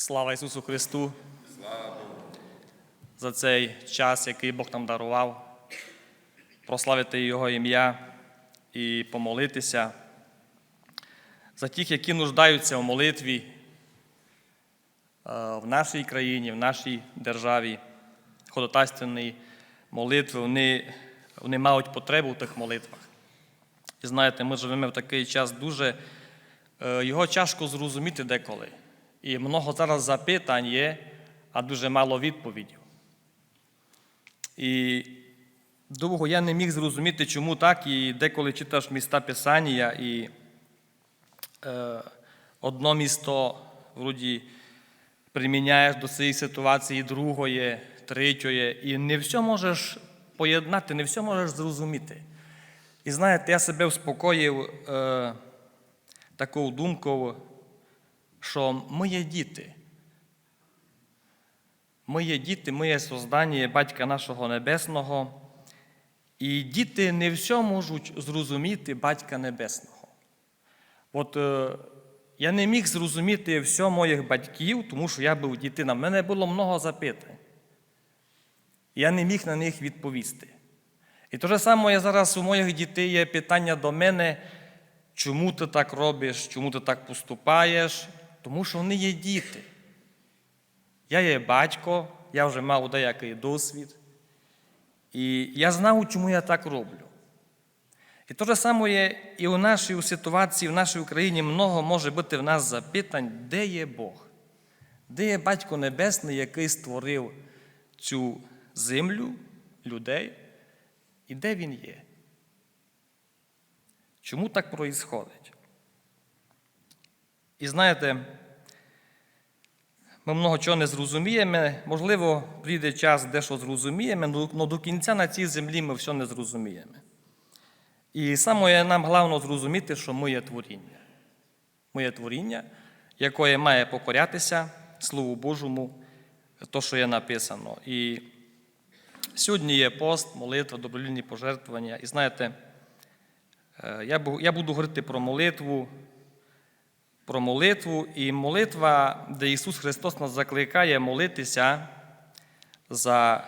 Слава Ісусу Христу! За цей час, який Бог нам дарував, прославити Його ім'я і помолитися за тих, які нуждаються в молитві е, в нашій країні, в нашій державі, ходатайственні молитви, вони, вони мають потребу в тих молитвах. І знаєте, ми живемо в такий час дуже, е, його тяжко зрозуміти деколи. І много зараз запитань є, а дуже мало відповідей. І довго я не міг зрозуміти, чому так, і деколи читаєш міста Писання, і е, одно місто вроді приміняєш до цієї ситуації другої, третьої, і не все можеш поєднати, не все можеш зрозуміти. І знаєте, я себе успокоїв е, такою думкою, що ми є діти. Ми є діти, ми є создання Батька нашого Небесного. І діти не все можуть зрозуміти Батька Небесного. От е, я не міг зрозуміти все моїх батьків, тому що я був дитина. В мене було много запитань. Я не міг на них відповісти. І те ж саме я зараз у моїх дітей є питання до мене, чому ти так робиш, чому ти так поступаєш, тому що вони є діти. Я є батько, я вже мав деякий досвід. І я знав, чому я так роблю. І те саме є і у нашій ситуації, в нашій Україні много може бути в нас запитань, де є Бог, де є Батько Небесний, який створив цю землю, людей, і де Він є. Чому так проїсходить? І знаєте, ми много чого не зрозуміємо, можливо, прийде час, де-що зрозуміємо, але до кінця на цій землі ми все не зрозуміємо. І саме нам головне зрозуміти, що ми є творіння. Ми є творіння, яке має покорятися Слову Божому, то, що є написано. І сьогодні є пост, молитва, добровільні пожертвування. І знаєте, е, я буду говорити про молитву, про молитву, і молитва, де Ісус Христос нас закликає молитися за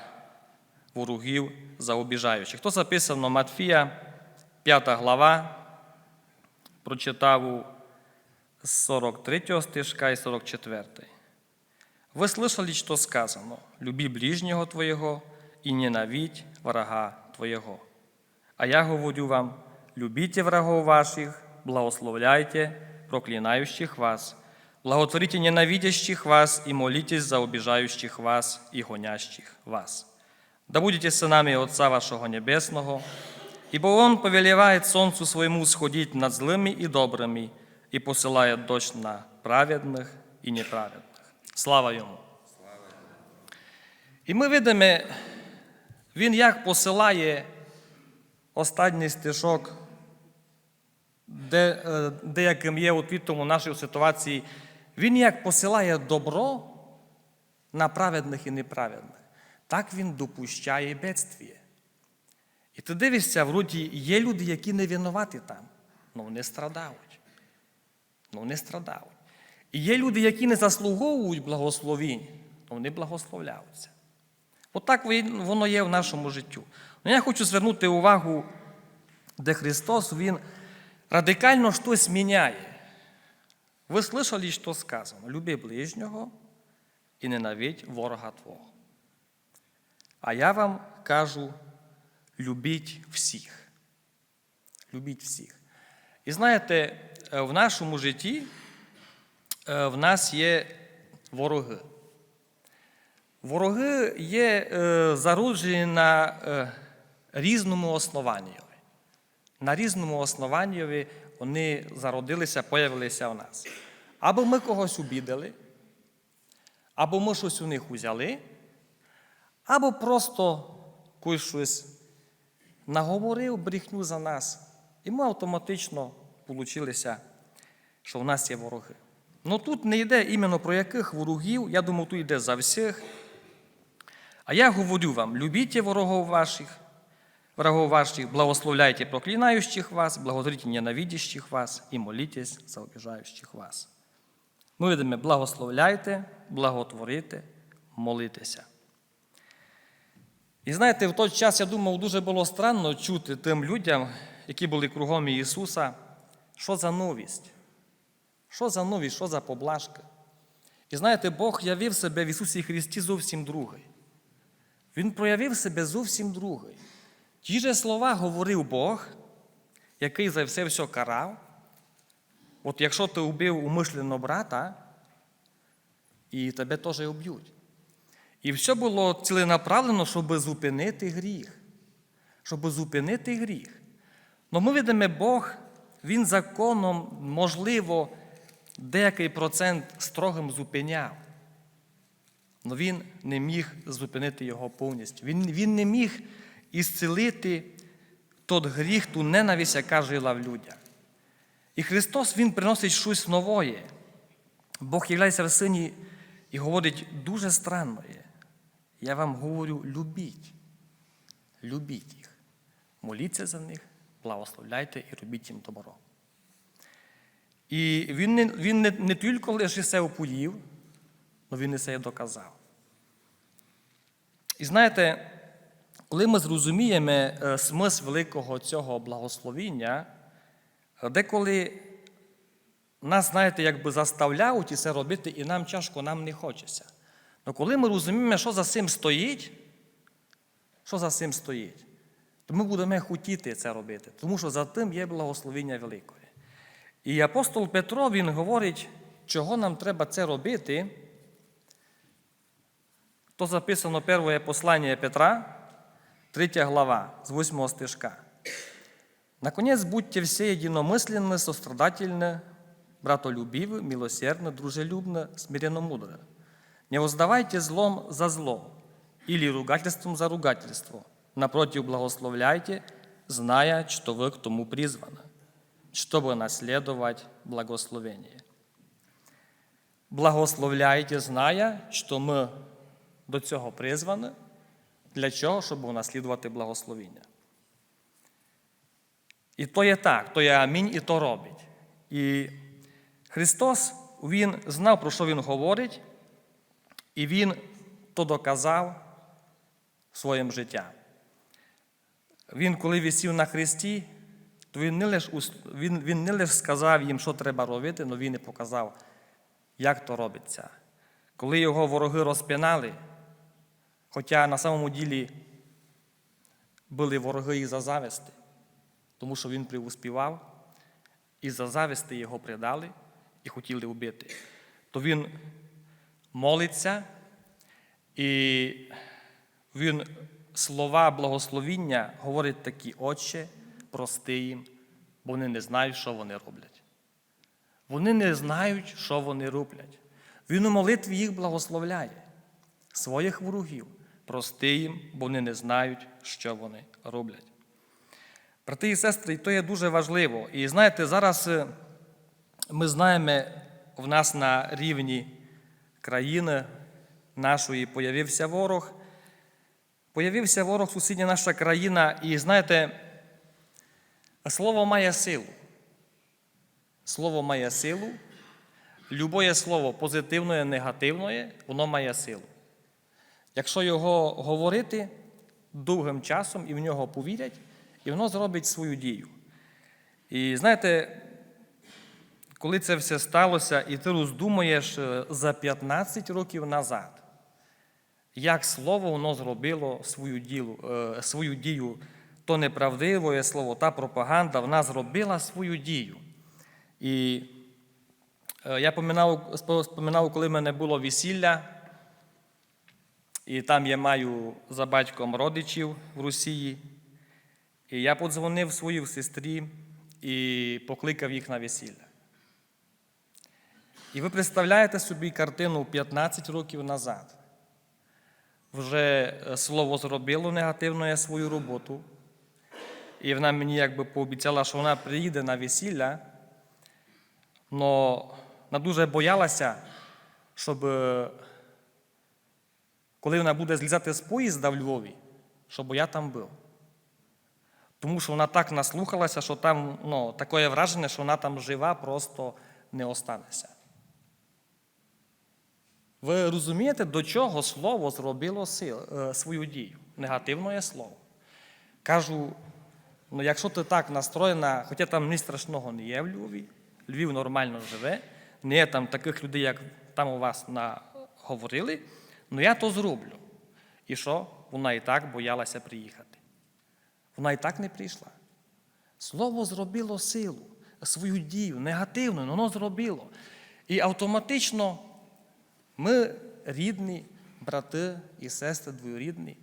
ворогів, за обіжаючих. То записано Матфія, 5 глава, прочитав з 43 стишка і 44. Вы слышали, что сказано, люби ближнего твоего и ненавидь врага твоего. А я говорю вам, любите врагов ваших, благословляйте проклинающих вас, благотворите ненавидящих вас и молитесь за обижающих вас и гонящих вас. Да будете сынами Отца вашего Небесного, ибо Он повелевает солнцу своему сходить над злыми и добрыми и посылает дождь на праведных и неправедных. Слава Йому! І ми видимо, він як посилає останній стишок, де, е, деяким є відповідом у нашій ситуації, він як посилає добро на праведних і неправедних, так він допущає бедствіє. І ти дивишся, вроді є люди, які не винуваті там, але вони страдають. Ну, не страдають. І є люди, які не заслуговують благословінь, але вони благословляються. Отак він- воно є в нашому життю. Ну, я хочу звернути увагу, де Христос Він радикально щось міняє. Ви слышали, що сказано? Люби ближнього і ненавидь ворога Твого. А я вам кажу, любіть всіх. Любіть всіх. І знаєте, е, в нашому житті е, в нас є вороги. Вороги є е, зароджені на різному основанні. На різному основанні вони зародилися, появилися в нас. Або ми когось обідали, або ми щось у них узяли, або просто когось щось наговорив брехню за нас, і ми автоматично получилися, що в нас є вороги. Ну тут не йде іменно про яких ворогів, я думаю, тут йде за всіх. А я говорю вам, любіть ворогов ваших, врагов ваших, благословляйте проклинающих вас, благодарите ненавидящих вас і молитесь за обижающих вас. Ми видимо, благословляйте, благотворити, молитися. І знаєте, в той час я думав, дуже було странно чути тим людям, які були кругом Ісуса, що за новість, що за новість, що за поблажка. І знаєте, Бог явив себе в Ісусі Христі зовсім другий. Він проявив себе зовсім другий. Ті же слова говорив Бог, який за все все карав. От якщо ти вбив умишлено брата, і тебе теж уб'ють. І все було ціленаправлено, щоб зупинити гріх. Щоб зупинити гріх. Но ми видимо, Бог, Він законом, можливо, деякий процент строгим зупиняв. Але він не міг зупинити його повністю. Він, він не міг ісцелити тот гріх, ту ненависть, яка жила в людях. І Христос Він приносить щось нове. Бог являється в сині і говорить дуже странно. Я вам говорю, любіть. Любіть їх. Моліться за них, благословляйте і робіть їм добро. І він не, він не, не тільки лише це оповів, але він і це доказав. І знаєте, коли ми зрозуміємо е, смисл великого цього благословіння, деколи нас, знаєте, якби заставляють і це робити, і нам тяжко, нам не хочеться. Але коли ми розуміємо, що за цим стоїть, що за цим стоїть, то ми будемо хотіти це робити, тому що за тим є благословіння великої. І апостол Петро він говорить, чого нам треба це робити. То записано перше послання Петра, 3 глава, з 8 стишка. Наконец, будьте все единомысленны, сострадательны, братолюбивы, милосердны, дружелюбны, смиренно мудры. Не воздавайте злом за злом или ругательством за ругательство. Напротив, благословляйте, зная, что вы к тому призваны, чтобы наследовать благословение. Благословляйте, зная, що ми до цього призвані, для чого? Щоб унаслідувати благословіння. І то є так, то є амінь, і то робить. І Христос Він знав, про що Він говорить, і Він то доказав своїм життям. Він, коли висів на Христі, то він не лише він, він не лише сказав їм, що треба робити, але він і показав, як то робиться. Коли його вороги розпинали, хоча на самому ділі були вороги і за зависти, тому що він приуспівав, і за зависти його придали і хотіли вбити, то він молиться, і він слова благословіння говорить такі, Отче, прости їм, бо вони не знають, що вони роблять. Вони не знають, що вони роблять. Він у молитві їх благословляє, своїх ворогів, прости їм, бо вони не знають, що вони роблять. Брати і сестри, то є дуже важливо. І знаєте, зараз е, ми знаємо, в нас на рівні країни нашої появився ворог. Появився ворог сусідня наша країна, і знаєте, слово має силу. Слово має силу. Любое слово позитивне, негативне, воно має силу. Якщо його говорити довгим часом і в нього повірять, і воно зробить свою дію. І знаєте, коли це все сталося, і ти роздумуєш е, за 15 років назад, як слово воно зробило свою ділу, е, свою дію, то неправдиве слово, та пропаганда, вона зробила свою дію. І е, я споминав, коли в мене було весілля, і там я маю за батьком родичів в Росії. І я подзвонив своїй сестрі і покликав їх на весілля. І ви представляєте собі картину 15 років назад. Вже слово зробило негативно свою роботу. І вона мені якби пообіцяла, що вона приїде на весілля, але вона дуже боялася, щоб коли вона буде злізати з поїзда в Львові, щоб я там був. Тому що вона так наслухалася, що там ну, таке враження, що вона там жива, просто не останеться. Ви розумієте, до чого слово зробило е, свою дію? Негативне слово. Кажу, ну якщо ти так настроєна, хоча там ні страшного не є в Львові, Львів нормально живе, не є там таких людей, як там у вас наговорили, ну я то зроблю. І що? Вона і так боялася приїхати. Вона і так не прийшла. Слово зробило силу, свою дію, негативну, воно зробило. І автоматично ми рідні, брати і сестри двоюрідні.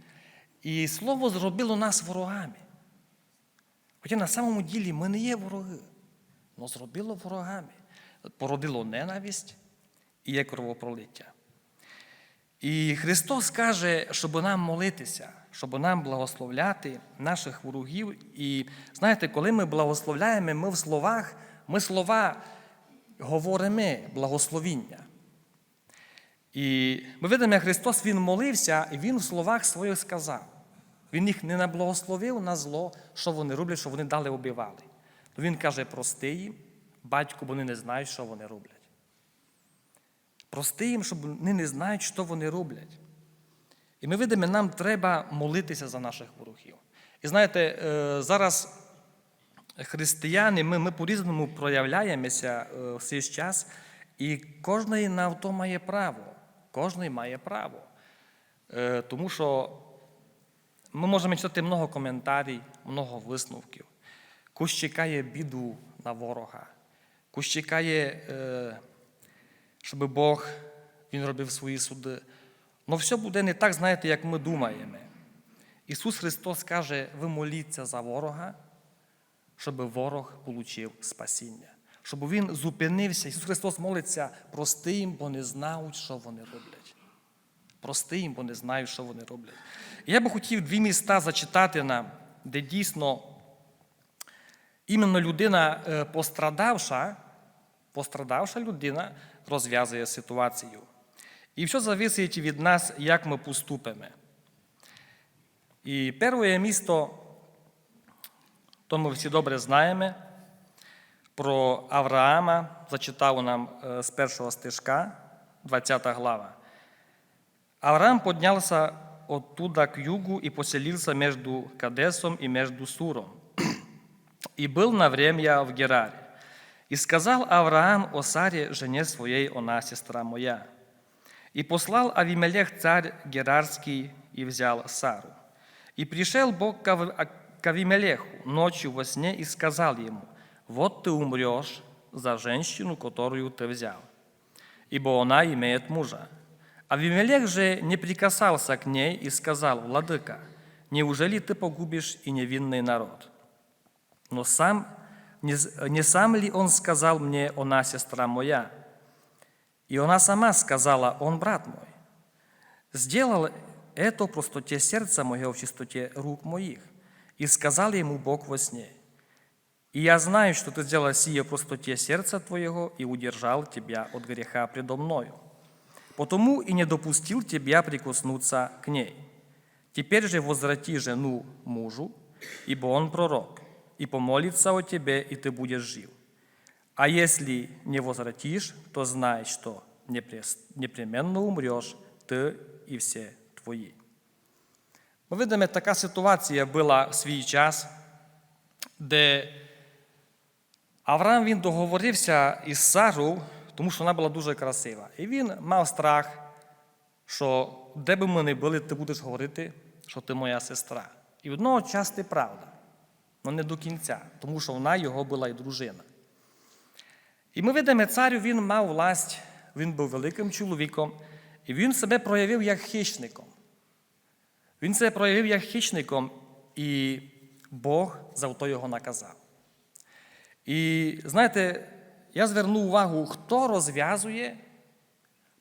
І слово зробило нас ворогами. Хоча на самому ділі ми не є вороги, але зробило ворогами. Породило ненависть і є кровопролиття. І Христос каже, щоб нам молитися, щоб нам благословляти наших ворогів. І знаєте, коли ми благословляємо, ми в словах, ми слова говоримо благословіння. І ми видимо, як Христос Він молився, і Він в словах своїх сказав. Він їх не наблагословив на зло, що вони роблять, що вони дали убивали. То Він каже, прости їм, батько, бо вони не знають, що вони роблять. Прости їм, щоб вони не знають, що вони роблять. І ми видимо, нам треба молитися за наших ворогів. І знаєте, е, зараз християни, ми, ми по-різному проявляємося е, в цей час, і кожен на то має право. Кожен має право. Е, Тому що ми можемо читати много коментарів, много висновків. Кусь чекає біду на ворога, кусь чекає, щоб Бог він робив свої суди. Но все буде не так, знаєте, як ми думаємо. Ісус Христос каже, ви моліться за ворога, щоб ворог отримав спасіння. Щоб він зупинився. Ісус Христос молиться, прости їм, бо не знають, що вони роблять. Прости їм, бо не знають, що вони роблять. Я би хотів дві міста зачитати нам, де дійсно іменно людина е, пострадавша, пострадавша людина розв'язує ситуацію. І все залежить від нас, як ми поступимо. І перше місто, то ми всі добре знаємо, про Авраама зачитав нам е, з першого стежка, 20 глава. Авраам поднялся оттуда к югу и поселился между Кадесом и между Суром, и был на время в Гераре. И сказал Авраам о Саре, жене своей, она сестра моя. И послал Авимелех царь Герарский и взял Сару. И пришел Бог к к Авимелеху ночью во сне и сказал ему, вот ты умрешь за женщину, которую ты взял, ибо она имеет мужа. Авимелех же не прикасался к ней и сказал, «Владыка, неужели ты погубишь и невинный народ?» Но сам, не, сам ли он сказал мне, она сестра моя? И она сама сказала, он брат мой. Сделал это в простоте сердца моего, в чистоте рук моих. И сказал ему Бог во сне, «И я знаю, что ты сделал сие в простоте сердца твоего и удержал тебя от греха предо мною. Потому и не допустил тебя прикоснуться к ней. Теперь же возврати жену мужу, ибо он пророк, и помолится о тебе, и ты будешь жив. А если не возвратишь, то знай, что непременно умрешь ты и все твої. Ми видимо, така ситуація була в свій час, де Авраам він договорився із Сару, тому що вона була дуже красива. І він мав страх, що де би ми не були, ти будеш говорити, що ти моя сестра. І одного часу це правда, але не до кінця, тому що вона його була і дружина. І ми видимо, царю він мав власть, він був великим чоловіком, і він себе проявив як хищником. Він себе проявив як хищником, і Бог за то його наказав. І знаєте, я звернув увагу, хто розв'язує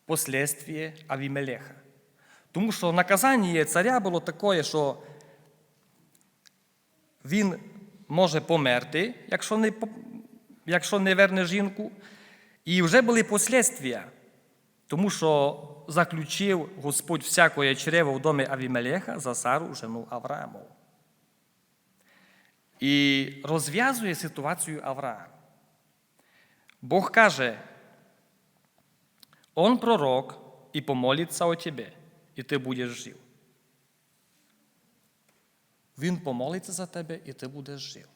послідстві Авімелеха. Тому що наказання царя було таке, що він може померти, якщо не, якщо не верне жінку. І вже були послідствия, тому що заключив Господь всякое чрево в домі Авімелеха за Сару, жену Авраамову. І розв'язує ситуацію Авраам. Бог каже, он пророк, и помолится о тебе, і ти будеш жив. Він помолиться за тебе, і ти будеш жив.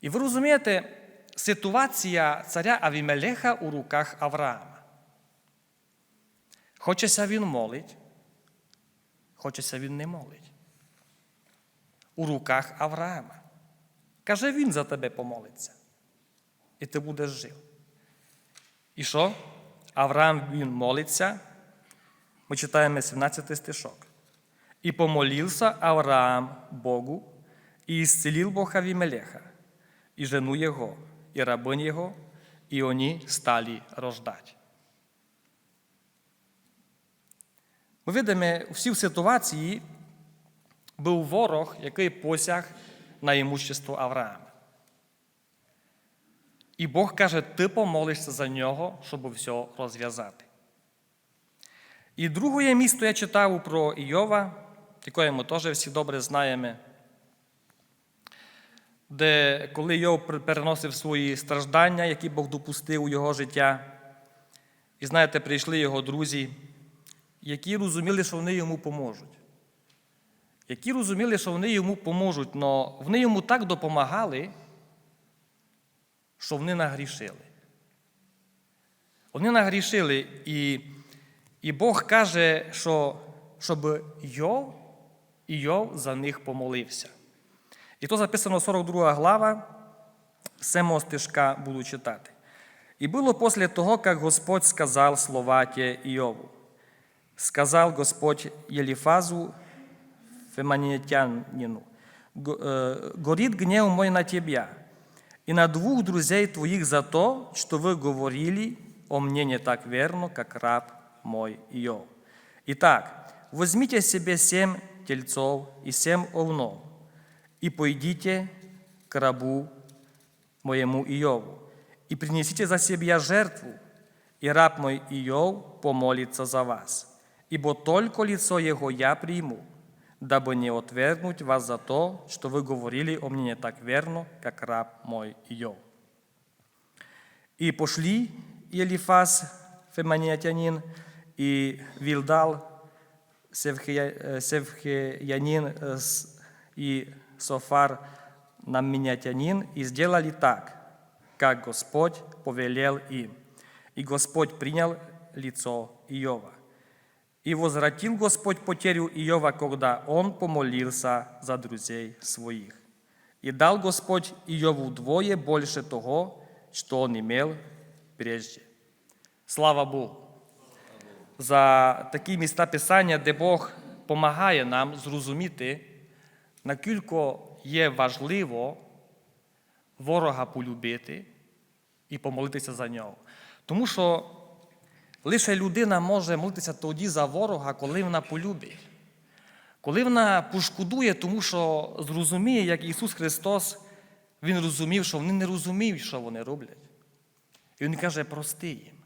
І ви розумієте, ситуація царя Авімелеха у руках Авраама. Хочеться він молить, хочеться він не молить. У руках Авраама. Каже, він за тебе помолиться. І ти будеш жив. І що? Авраам він молиться. Ми читаємо 17 стишок. И помолился Авраам Богу, и исцелил Бог Авимелеха, и жену его, и рабынь его, и они стали рождать. Ми видимо, всі в ситуації був ворог, який посяг на імущество Авраама. І Бог каже, ти помолишся за нього, щоб все розв'язати. І друге місто я читав про Іова, яке ми теж всі добре знаємо, де коли Йов переносив свої страждання, які Бог допустив у його життя, і знаєте, прийшли його друзі, які розуміли, що вони йому поможуть. Які розуміли, що вони йому поможуть, але вони йому так допомагали, що вони нагрішили. Вони нагрішили, і, і Бог каже, що щоб Йов Йов за них помолився. І то записано 42 глава, 7 стишка буду читати. І було після того, як Господь сказав слова те Иову. Сказал Господь Елифазу Феманитянину, «Горит гнев мой на тебя и на двух друзей твоих за то, что вы говорили о мне не так верно, как раб мой Иов. Итак, возьмите себе семь тельцов и семь овнов, и пойдите к рабу моему Иову, и принесите за себя жертву, и раб мой Иов помолится за вас, ибо только лицо его я приму, дабы не отвергнуть вас за то, что вы говорили о мне не так верно, как раб мой Иов. И пошли Елифаз, феманиатянин, и Вилдал, севхеянин и Софар, наминятянин, и сделали так, как Господь повелел им. И Господь принял лицо Иова. И возвратил Господь потерю Иова, когда он помолился за друзей своих. И дал Господь Иову вдвое больше того, что он имел прежде. Слава Богу! За такі міста Писання, де Бог допомагає нам зрозуміти, наскільки є важливо ворога полюбити і помолитися за нього. Тому що лише людина може молитися тоді за ворога, коли вона полюбить. Коли вона пошкодує, тому що зрозуміє, як Ісус Христос, Він розумів, що вони не розуміють, що вони роблять. І Він каже, прости їм,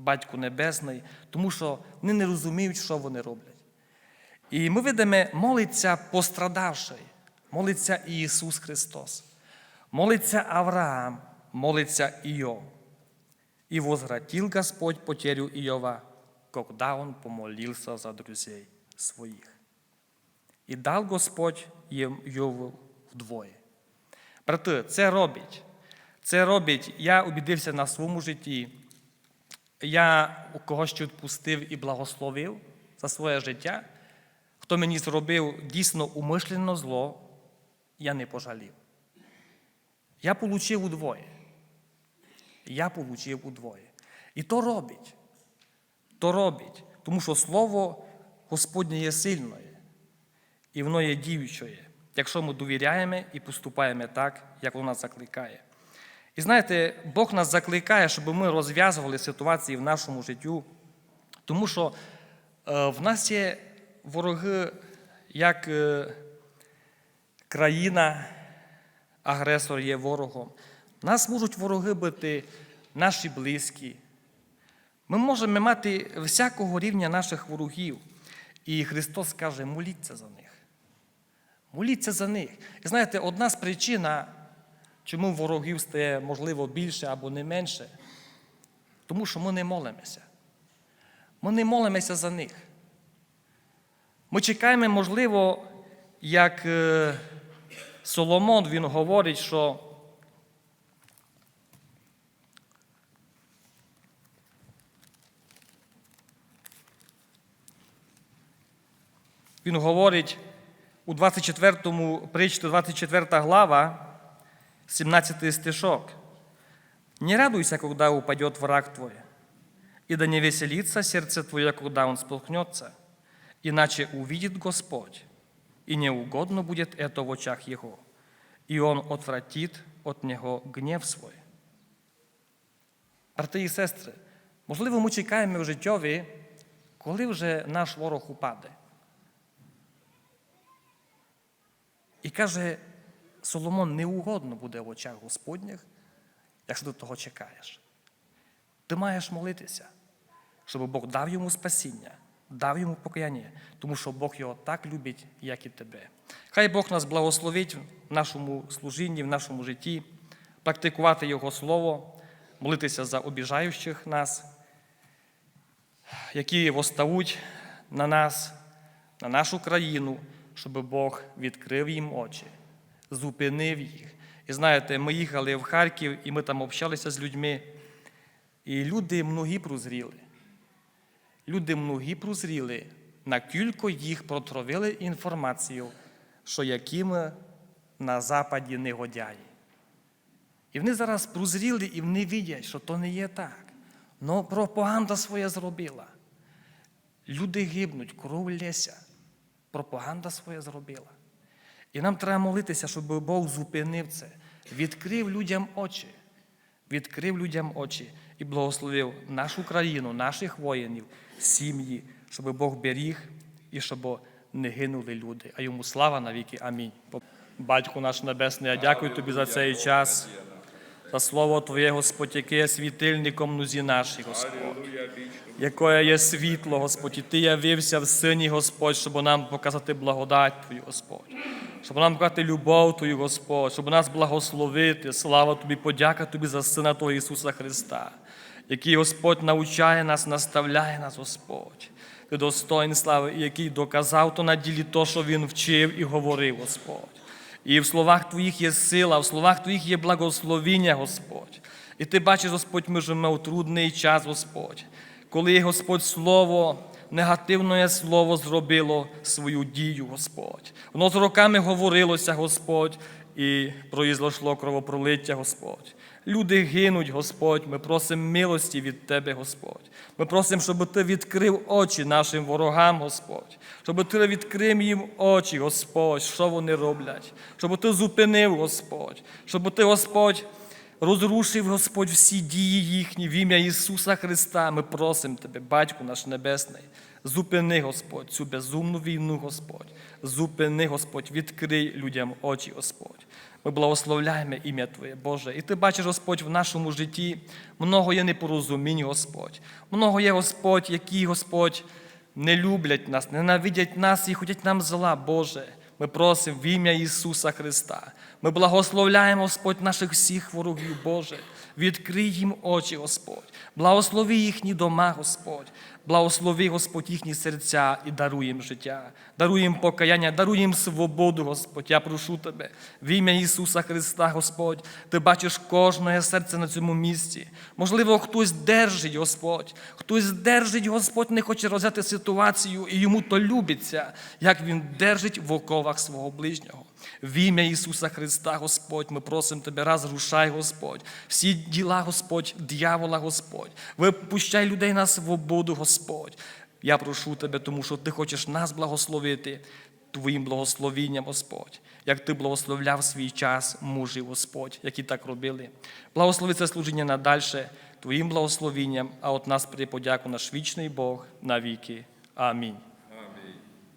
Батьку Небесний, тому що вони не розуміють, що вони роблять. І ми видимо, молиться пострадавший, молиться Ісус Христос, молиться Авраам, молиться Іов. И возвратил Господь потерю Иова, когда он помолился за друзей своих. І дав Господь Йову вдвоє. Брати, це робить. Це робить. Я убідився на своєму житті. Я когось ще відпустив і благословив за своє життя. Хто мені зробив дійсно умишлено зло, я не пожалів. Я отримав удвоє. Я получив удвоє. І то робить. То робить. Тому що Слово Господнє є сильне, і воно є діюче, якщо ми довіряємо і поступаємо так, як воно закликає. І знаєте, Бог нас закликає, щоб ми розв'язували ситуації в нашому життю, тому що е, в нас є вороги, як е, країна, агресор є ворогом. Нас можуть вороги бити наші близькі. Ми можемо мати всякого рівня наших ворогів. І Христос каже, моліться за них. Моліться за них. І знаєте, одна з причин, чому ворогів стає, можливо, більше або не менше, тому що ми не молимося. Ми не молимося за них. Ми чекаємо, можливо, як е, Соломон він говорить, що він говорить у 24 притчі, 24 глава, 17 стишок. Не радуйся, когда упадет враг твой, и да не веселится сердце твое, когда он споткнется, иначе увидит Господь, и неугодно будет это в очах Его, и Он отвратит от Него гнев свой. Брати і сестри, можливо, ми чекаємо в життєві, коли вже наш ворог упаде. І каже, Соломон неугодно буде в очах Господніх, якщо ти того чекаєш. Ти маєш молитися, щоб Бог дав йому спасіння, дав йому покаяння, тому що Бог його так любить, як і тебе. Хай Бог нас благословить в нашому служінні, в нашому житті, практикувати Його Слово, молитися за обіжаючих нас, які восставуть на нас, на нашу країну, щоб Бог відкрив їм очі, зупинив їх. І знаєте, ми їхали в Харків, і ми там общалися з людьми, і люди многі прозріли. Люди многі прозріли, на кілько їх протравили інформацію, що якими на Западі негодяї. І вони зараз прозріли, і вони видять, що то не є так. Но пропаганда своє зробила. Люди гибнуть, кров лється. Пропаганда своє зробила. І нам треба молитися, щоб Бог зупинив це, відкрив людям очі, відкрив людям очі і благословив нашу країну, наших воїнів, сім'ї, щоб Бог беріг і щоб не гинули люди. А йому слава навіки. Амінь. Батько наш Небесний, я дякую тобі за цей час, за слово Твоє, Господь, яке є світильником нузі нашій, Господь якое є світло, Господь, і Ти явився в Сині, Господь, щоб нам показати благодать Твою, Господь, щоб нам показати любов Твою, Господь, щоб нас благословити. Слава Тобі, подяка Тобі за Сина Твого Ісуса Христа, який Господь навчає нас, наставляє нас, Господь. Ти достойний слави, який доказав то на ділі то, що Він вчив і говорив, Господь. І в словах Твоїх є сила, в словах Твоїх є благословіння, Господь. І ти бачиш, Господь, ми живемо у трудний час, Господь коли Господь Слово, негативне слово зробило свою дію, Господь. Воно з роками говорилося, Господь, і произошло кровопролиття, Господь. Люди гинуть, Господь. Ми просимо милості від Тебе, Господь. Ми просимо, щоб Ти відкрив очі нашим ворогам, Господь, щоб Ти відкрив їм очі, Господь, що вони роблять, щоб Ти зупинив, Господь, щоб Ти, Господь. Розрушив Господь всі дії їхні в ім'я Ісуса Христа. Ми просимо Тебе, Батько наш Небесний, зупини, Господь, цю безумну війну, Господь. Зупини, Господь, відкрий людям очі, Господь. Ми благословляємо ім'я Твоє, Боже. І Ти бачиш, Господь, в нашому житті много є непорозумінь, Господь. Много є, Господь, які, Господь, не люблять нас, ненавидять нас і хочуть нам зла, Боже. Ми просимо в ім'я Ісуса Христа. Ми благословляємо, Господь, наших всіх ворогів, Боже. Відкрий їм очі, Господь. Благослови їхні дома, Господь. Благослови, Господь, їхні серця і даруй їм життя, даруй їм покаяння, даруй їм свободу, Господь. Я прошу Тебе, в ім'я Ісуса Христа, Господь. Ти бачиш кожне серце на цьому місці. Можливо, хтось держить, Господь, хтось держить, Господь, не хоче розгляти ситуацію, і йому то любиться, як він держить в оковах свого ближнього. В ім'я Ісуса Христа, Господь, ми просимо Тебе, розрушай, Господь, всі діла, Господь, дьявола, Господь. Випущай людей на свободу, Господь. Я прошу Тебе, тому що Ти хочеш нас благословити Твоїм благословінням, Господь, як Ти благословляв свій час мужів, Господь, які так робили. Благослови це служіння надальше Твоїм благословінням, а от нас при подяку наш вічний Бог навіки. Амінь.